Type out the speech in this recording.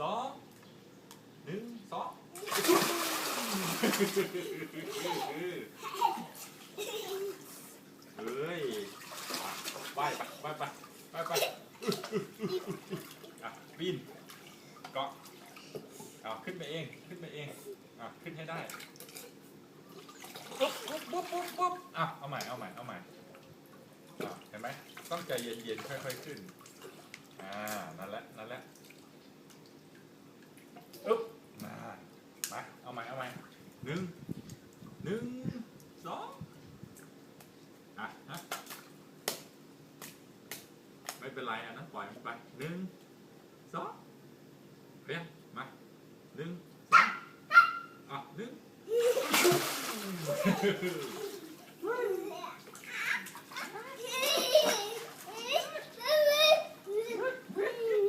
สองหนึ่งสองเฮ้ยไปไปไปไปไปอะบินเกาะอะขึ้นไปเองขึ้นไปเองอะขึ้นให้ได้ปุ๊บปุ๊บปุ๊บปุ๊บอะเอาใหม่เอาใหม่เอาใหม่อะเห็นไหมต้องใจเย็นๆค่อยๆขึ้นอ่านั่นแหละ หนึ่งหนึ่งสองอะฮะไม่เป็นไรอันนั้นปล่อยมันไปหนึ่งสองเรียงมาหนึ่งสองอะหนึ่ง